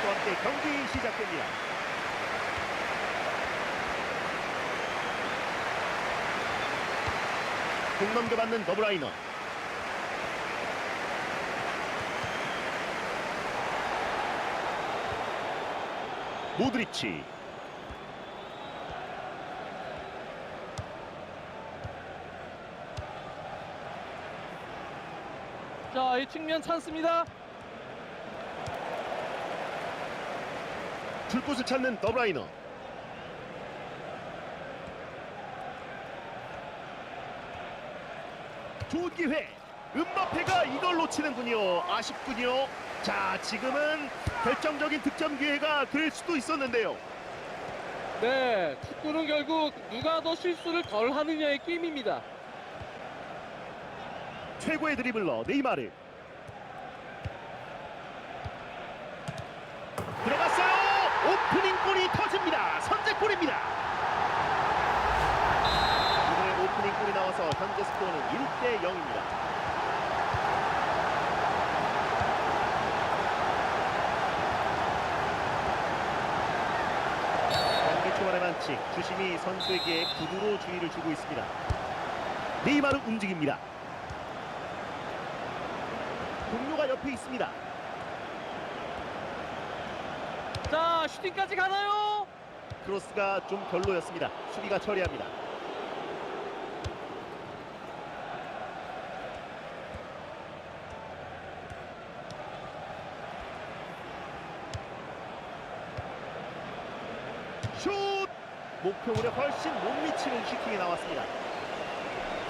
킥과 함께 경기 시작됩니다. 공 넘겨받는 더블라이너. 모드리치 자, 이 측면 찬스입니다. 줄 곳을 찾는 더블라이너. 좋은 기회. 은바페가 이걸 놓치는군요. 아쉽군요. 자 지금은 결정적인 득점 기회가 될 수도 있었는데요. 네, 축구는 결국 누가 더 실수를 덜 하느냐의 게임입니다. 최고의 드리블러 네이마르 들어갔어요 오프닝 골이 터집니다. 선제골입니다. 이번에 오프닝 골이 나와서 현재 스코어는 1대 0입니다. 경기 초반의 반칙 주심이 선수에게 구두로 주의를 주고 있습니다. 네이마르 움직입니다. 동료가 옆에 있습니다. 자, 슈팅까지 가나요? 크로스가 좀 별로였습니다. 수비가 처리합니다. 슛! 목표물에 훨씬 못 미치는 슈팅이 나왔습니다.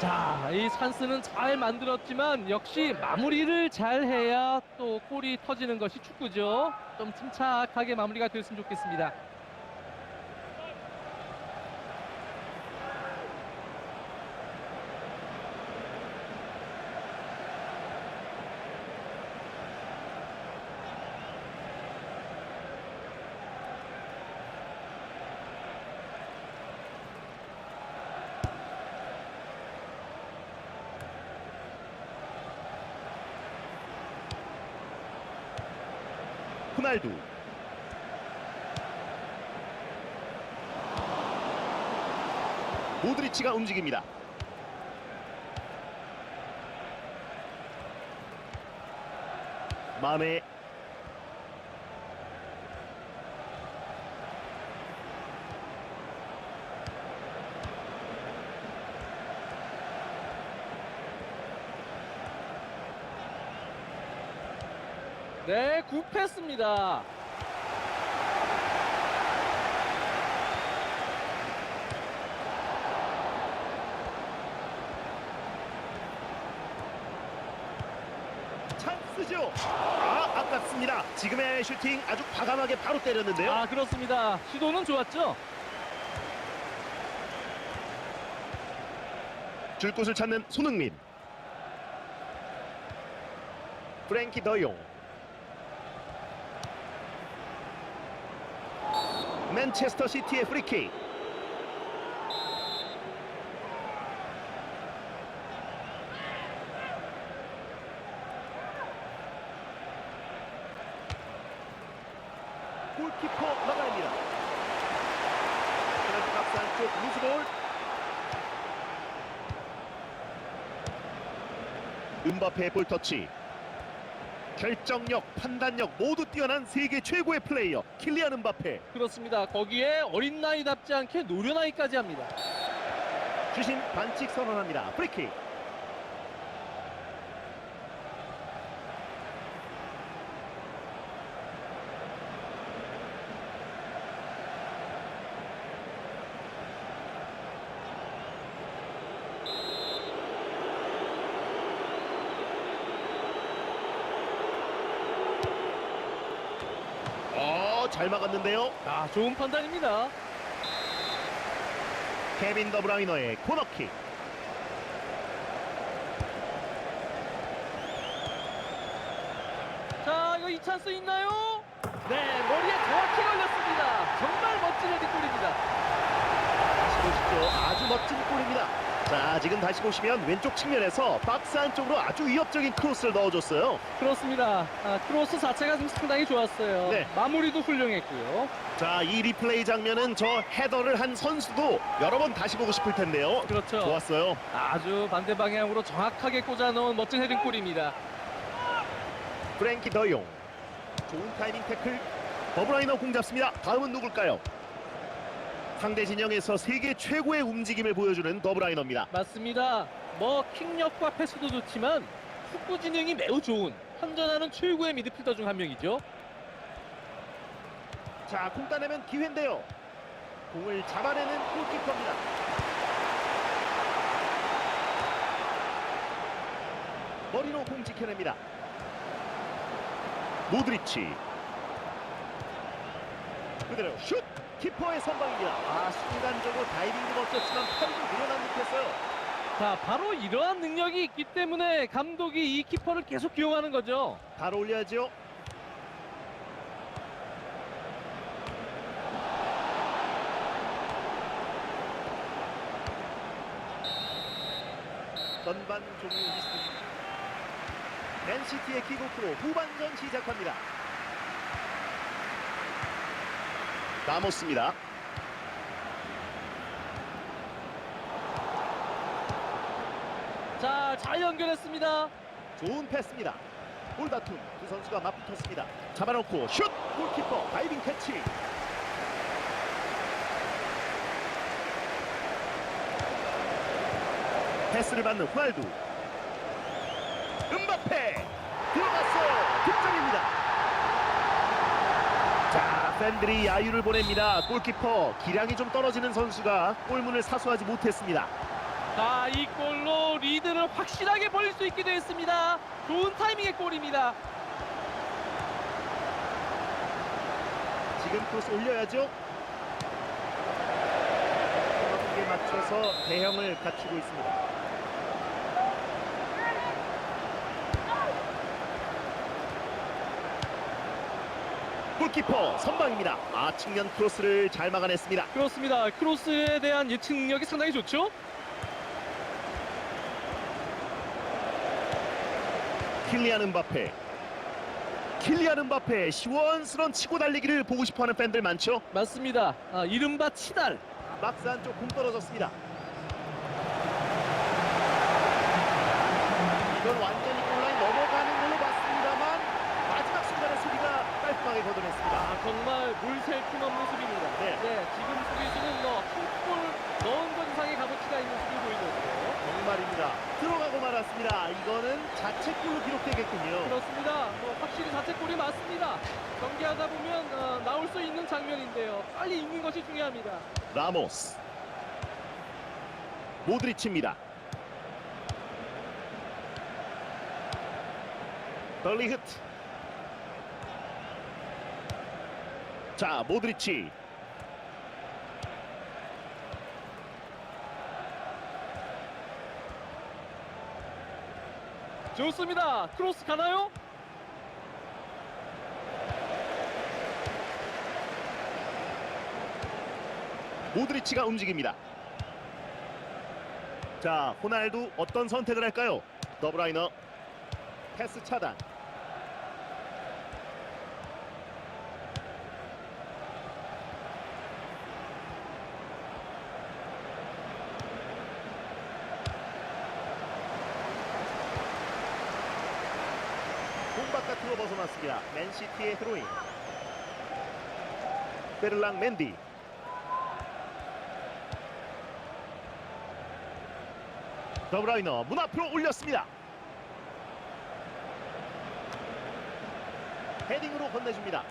자, 이 찬스는 잘 만들었지만 역시 마무리를 잘 해야 또 골이 터지는 것이 축구죠. 좀 침착하게 마무리가 됐으면 좋겠습니다. 호날두 모드리치가 움직입니다. 마네 네, 굿패스입니다. 찬스죠. 아 아깝습니다. 지금의 슈팅 아주 과감하게 바로 때렸는데요. 아, 그렇습니다. 시도는 좋았죠? 줄 곳을 찾는 손흥민. 프랭키 더용. 맨체스터 시티의 프리킥. 골키퍼 박스 안쪽 루즈볼. 은바페의 볼터치 결정력, 판단력 모두 뛰어난 세계 최고의 플레이어 킬리안 은바페 그렇습니다. 거기에 어린 나이답지 않게 노련나이까지 합니다. 주신 반칙 선언합니다 프리킥 어, 잘 막았는데요 아, 좋은 판단입니다. 케빈 더브라이너의 코너킥 자, 이거 이 찬스 있나요? 네, 머리에 정확히 걸렸습니다. 정말 멋진 헤딩골입니다. 다시 보십시오 아주 멋진 골입니다 자 지금 다시 보시면 왼쪽 측면에서 박스 안쪽으로 아주 위협적인 크로스를 넣어줬어요. 그렇습니다. 아, 크로스 자체가 좀 상당히 좋았어요. 네. 마무리도 훌륭했고요. 자 이 리플레이 장면은 저 헤더를 한 선수도 여러 번 다시 보고 싶을 텐데요. 그렇죠. 좋았어요. 아주 반대 방향으로 정확하게 꽂아놓은 멋진 헤딩골입니다. 프랭키 더용. 좋은 타이밍 태클. 버브라이너 공 잡습니다. 다음은 누굴까요? 상대 진영에서 세계 최고의 움직임을 보여주는 더브라이너입니다. 맞습니다. 뭐 킥력과 패스도 좋지만 축구 지능이 매우 좋은 현존하는 최고의 미드필더 중 한 명이죠. 자, 공 따내면 기회인데요. 공을 잡아내는 골키퍼입니다. 머리로 공 지켜냅니다. 모드리치. 그대로 슛! 키퍼의 선방입니다. 아, 순간적으로 다이빙도 멋졌지만 팔도 늘어난 듯했어요. 자, 바로 이러한 능력이 있기 때문에 감독이 이 키퍼를 계속 기용하는 거죠. 바로 올려야죠. 전반 종료 있습니다. 맨시티의 킥오프로 후반전 시작합니다. 라모스입니다. 자, 잘 연결했습니다. 좋은 패스입니다. 볼 다툼 두 선수가 맞붙었습니다. 잡아놓고 슛! 골키퍼 다이빙 캐치. 패스를 받는 후알두. 음바페 들어갔어요. 득점입니다. 자, 팬들이 야유를 보냅니다. 골키퍼 기량이 좀 떨어지는 선수가 골문을 사수하지 못했습니다. 자, 이 골로 리드를 확실하게 벌릴 수 있게 됐습니다. 좋은 타이밍의 골입니다. 지금 크로스 올려야죠. 정확하게 맞춰서 대형을 갖추고 있습니다. 골키퍼 선방입니다. 아 측면 크로스를 잘 막아냈습니다. 그렇습니다. 크로스에 대한 예측 능력이 상당히 좋죠. 킬리안 음바페. 킬리안 음바페 시원스런 치고 달리기를 보고 싶어하는 팬들 많죠. 맞습니다. 아, 이른바 치달. 박스 안쪽 공 떨어졌습니다. 이건 완전히 골라인 넘어가는 걸로 봤습니다만 마지막 순간에 수비가 깔끔하게 걷어냈습니다. 아, 정말 물샐틈 없는 수비입니다. 네. 지금 수비수는 뭐한골 넣은 것 이상의 값어치가 있는 수비 보이거든요. 정말입니다. 들어가고 말았습니다. 이거는 자책골로 기록되겠군요. 그렇습니다. 뭐 확실히 자책골이 맞습니다. 경기하다 보면 어, 나올 수 있는 장면인데요. 빨리 읽는 것이 중요합니다. 라모스. 모드리치입니다. 덜리흐트. 자, 모드리치. 좋습니다. 크로스 가나요? 모드리치가 움직입니다. 자, 호날두 어떤 선택을 할까요? 더블라이너 패스 차단. 공 바깥으로 벗어났습니다. 맨시티의 히로인. 베를랑 맨디. 더브라이너 문 앞으로 올렸습니다. 헤딩으로 건네줍니다.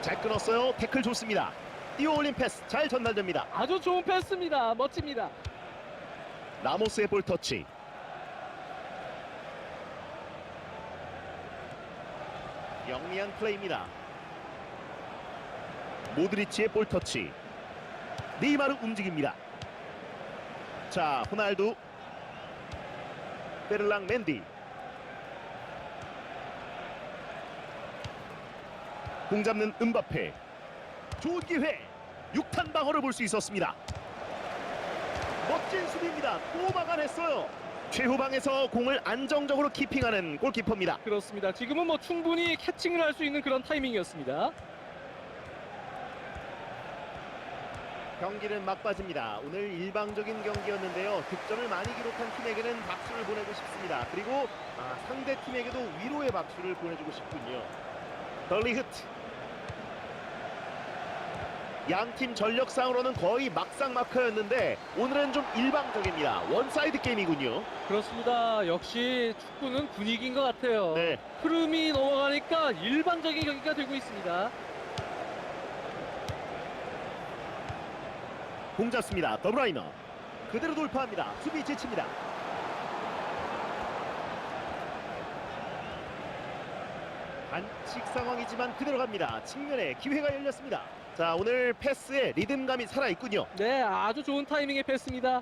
잘 끊었어요. 태클 좋습니다. 뛰어올린 패스 잘 전달됩니다. 아주 좋은 패스입니다. 멋집니다. 라모스의 볼 터치. 영리한 플레이입니다. 모드리치의 볼 터치. 네이마르 움직입니다. 자, 호날두. 베를랑 맨디. 공 잡는 음바페. 좋은 기회. 육탄 방어를 볼 수 있었습니다. 멋진 수비입니다. 또 막아냈어요. 최후방에서 공을 안정적으로 키핑하는 골키퍼입니다. 그렇습니다. 지금은 뭐 충분히 캐칭을 할 수 있는 그런 타이밍이었습니다. 경기는 막바지입니다. 오늘 일방적인 경기였는데요. 득점을 많이 기록한 팀에게는 박수를 보내고 싶습니다. 그리고 아, 상대 팀에게도 위로의 박수를 보내주고 싶군요. 덜리흐트. 양팀 전력상으로는 거의 막상 막하였는데 오늘은 좀 일방적입니다. 원사이드 게임이군요. 그렇습니다. 역시 축구는 분위기인 것 같아요. 네, 흐름이 넘어가니까 일반적인 경기가 되고 있습니다. 공 잡습니다. 더브라이너. 그대로 돌파합니다. 수비 제칩니다. 반칙 상황이지만 그대로 갑니다. 측면에 기회가 열렸습니다. 자, 오늘 패스에 리듬감이 살아 있군요. 네, 아주 좋은 타이밍의 패스입니다.